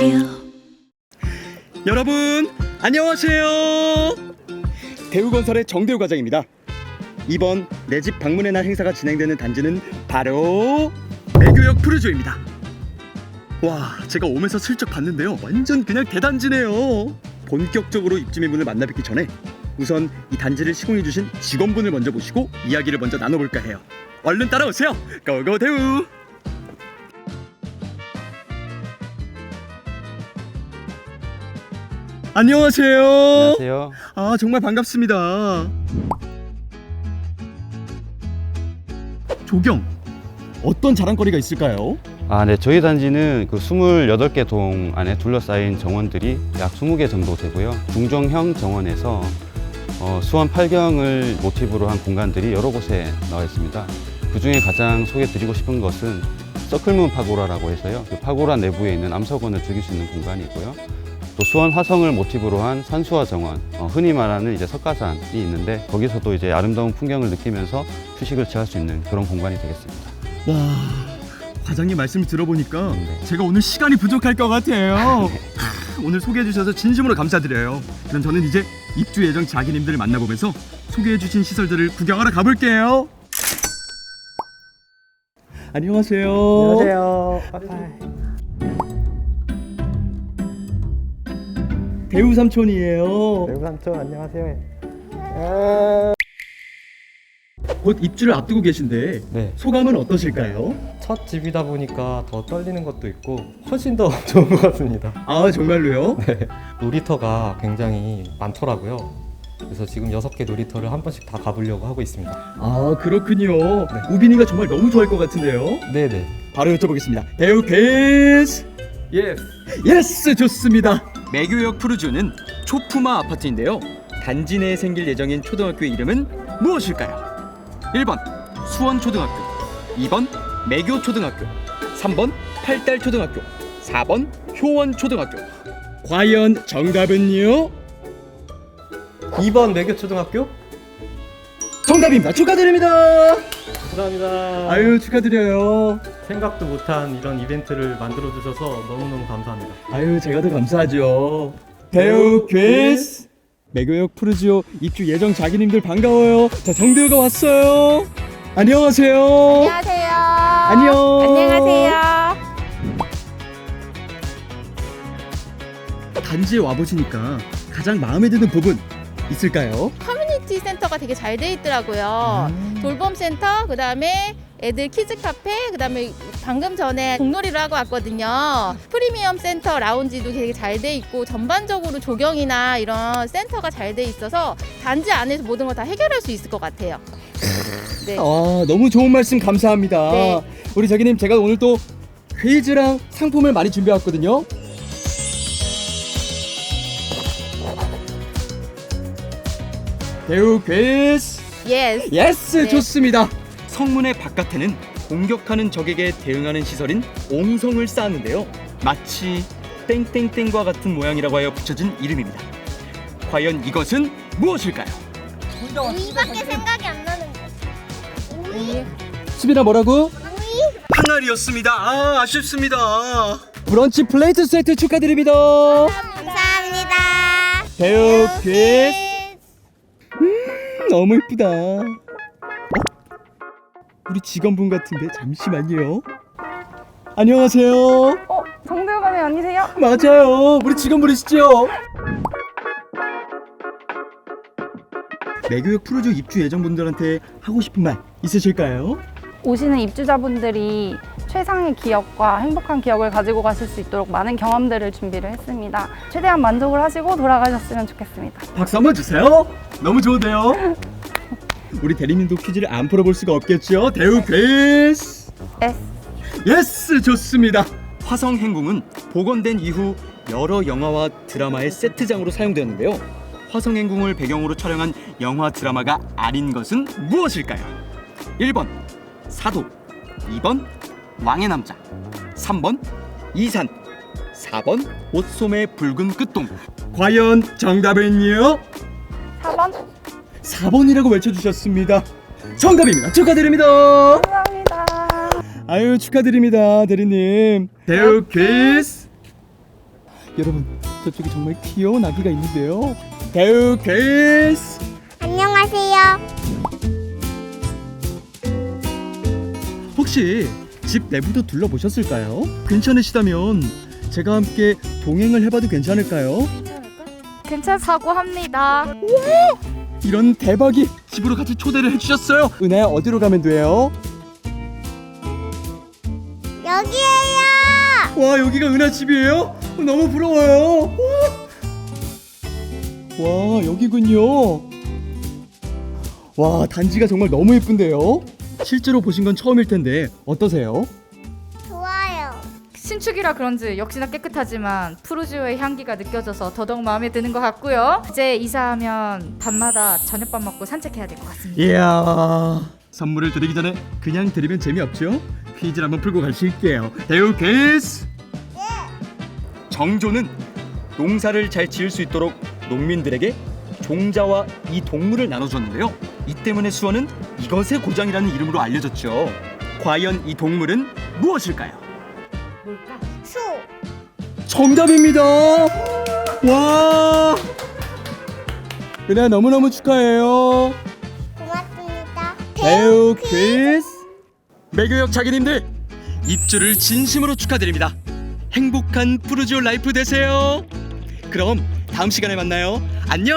chill. 여러분 안녕하세요. 대우건설의 정대우 과장입니다. 이번 내 집 방문의 날 행사가 진행되는 단지는 바로 애교역 푸르조입니다. 와, 제가 오면서 슬쩍 봤는데요. 완전 그냥 대단지네요. 본격적으로 입주민 분을 만나 뵙기 전에 우선 이 단지를 시공해 주신 직원분을 먼저 모시고 이야기를 먼저 나눠볼까 해요. 얼른 따라오세요. 고고 대우. 안녕하세요. 안녕하세요. 아 정말 반갑습니다. 조경 어떤 자랑거리가 있을까요? 아, 네. 저희 단지는 그 28개 동 안에 둘러싸인 정원들이 약 20개 정도 되고요. 중정형 정원에서 어, 수원 8경을 모티브로 한 공간들이 여러 곳에 나와 있습니다. 그 중에 가장 소개드리고 싶은 것은 서클문 파고라라고 해서요. 그 파고라 내부에 있는 암석원을 즐길 수 있는 공간이고요. 또 수원 화성을 모티브로 한 산수화 정원, 어, 흔히 말하는 이제 석가산이 있는데 거기서도 이제 아름다운 풍경을 느끼면서 휴식을 취할 수 있는 그런 공간이 되겠습니다. 와 과장님 말씀 들어보니까 네. 제가 오늘 시간이 부족할 것 같아요. 크, 오늘 소개해 주셔서 진심으로 감사드려요. 그럼 저는 이제 입주 예정 자기님들을 만나보면서 소개해 주신 시설들을 구경하러 가볼게요. 안녕하세요. 안녕하세요. 대우 삼촌이에요. 배우 삼촌 안녕하세요. 곧 입주를 앞두고 계신데 네, 소감은 어떠실까요? 첫 집이다 보니까 더 떨리는 것도 있고 훨씬 더 좋은 것 같습니다. 아 정말로요? 놀이터가 굉장히 많더라고요. 그래서 지금 여섯 개 놀이터를 한 번씩 다 가보려고 하고 있습니다. 아 그렇군요. 우빈이가 정말 너무 좋아할 것 같은데요. 네네. 바로 여쭤보겠습니다. 대우 퀴즈. 예. 예스 좋습니다. 매교역 푸르주는 초푸마 아파트인데요. 단지 내에 생길 예정인 초등학교의 이름은 무엇일까요? 1번 수원초등학교 2번 매교초등학교 3번 팔달초등학교 4번 효원초등학교 과연 정답은요? 2번 매교 초등학교? 정답입니다. 축하드립니다. 감사합니다. 아유 축하드려요. 생각도 못한 이런 이벤트를 만들어 주셔서 너무너무 감사합니다. 아유 제가 더 감사하죠. 배우 퀴즈 매교역 푸르지오 입주 예정 자기님들 반가워요. 자 정대우가 왔어요. 안녕하세요. 안녕하세요. 안녕. 안녕하세요. 단지에 와 보시니까 가장 마음에 드는 부분 있을까요? 커뮤니티 센터가 되게 잘 돼 있더라고요. 음. 돌봄 센터, 그 다음에 애들 키즈 카페, 그 다음에 방금 전에 공놀이를 하고 왔거든요. 프리미엄 센터 라운지도 되게 잘 돼 있고 전반적으로 조경이나 이런 센터가 잘 돼 있어서 단지 안에서 모든 걸 다 해결할 수 있을 것 같아요. 네. 아 너무 좋은 말씀 감사합니다. 네. 우리 자기님 제가 오늘 또 퀴즈랑 상품을 많이 준비해 왔거든요. 배우 퀴즈. 예스. 예스 네. 좋습니다. 성문의 바깥에는 공격하는 적에게 대응하는 시설인 옹성을 쌓았는데요. 마치 땡땡땡과 같은 모양이라고 하여 붙여진 이름입니다. 과연 이것은 무엇일까요? 우이밖에 생각이 안 나는 거. 우이? 수빈아 뭐라고? 우이? 항아리였습니다. 아 아쉽습니다. 브런치 플레이트 세트 축하드립니다. 감사합니다. 배우 퀴즈 너무 이쁘다. 어? 우리 직원분 같은데 잠시만요. 안녕하세요. 어, 정대우 과장님 아니세요? 맞아요. 우리 직원분이시죠? 매교육 프로조 입주 예정분들한테 하고 싶은 말 있으실까요? 오시는 입주자분들이 최상의 기억과 행복한 기억을 가지고 가실 수 있도록 많은 경험들을 준비를 했습니다. 최대한 만족을 하시고 돌아가셨으면 좋겠습니다. 박수 한번 주세요. 너무 좋은데요. 우리 대리님도 퀴즈를 안 풀어볼 수가 없겠죠. 대우 퀴즈. S. 예스 좋습니다. 화성 행궁은 복원된 이후 여러 영화와 드라마의 세트장으로 사용되었는데요. 화성 행궁을 배경으로 촬영한 영화 드라마가 아닌 것은 무엇일까요? 1번 사도 2번 왕의 남자 3번 이산 4번 옷소매 붉은 끝동 과연 정답은요? 4번. 4번이라고 외쳐주셨습니다. 정답입니다. 축하드립니다. 감사합니다. 아유 축하드립니다 대리님 대우 퀴즈 여러분 저쪽에 정말 귀여운 아기가 있는데요. 배우 크리스. 안녕하세요. 혹시 집 내부도 둘러보셨을까요? 괜찮으시다면 제가 함께 동행을 해봐도 괜찮을까요? 괜찮다고 합니다. 이런 대박이 집으로 같이 초대를 해주셨어요. 은하야 어디로 가면 돼요? 여기에요. 와 여기가 은하 집이에요? 너무 부러워요. 와 여기군요. 와 단지가 정말 너무 예쁜데요. 실제로 보신 건 처음일 텐데 어떠세요? 좋아요. 신축이라 그런지 역시나 깨끗하지만 푸르지오의 향기가 느껴져서 더더욱 마음에 드는 것 같고요. 이제 이사하면 밤마다 저녁밥 먹고 산책해야 될 것 같습니다. 이야 선물을 드리기 전에 그냥 드리면 재미없죠? 퀴즈를 한번 풀고 가실게요 대우 퀴즈 정조는 농사를 잘 지을 수 있도록 농민들에게 종자와 이 동물을 나눠줬는데요 이 때문에 수원은 이것의 고장이라는 이름으로 알려졌죠. 과연 이 동물은 무엇일까요? 뭘까? 수. 정답입니다. 와! 은하 너무너무 축하해요. 고맙습니다. 배우 퀴즈. 매교역 자기님들 입주를 진심으로 축하드립니다. 행복한 푸르지오 라이프 되세요. 그럼 다음 시간에 만나요. 안녕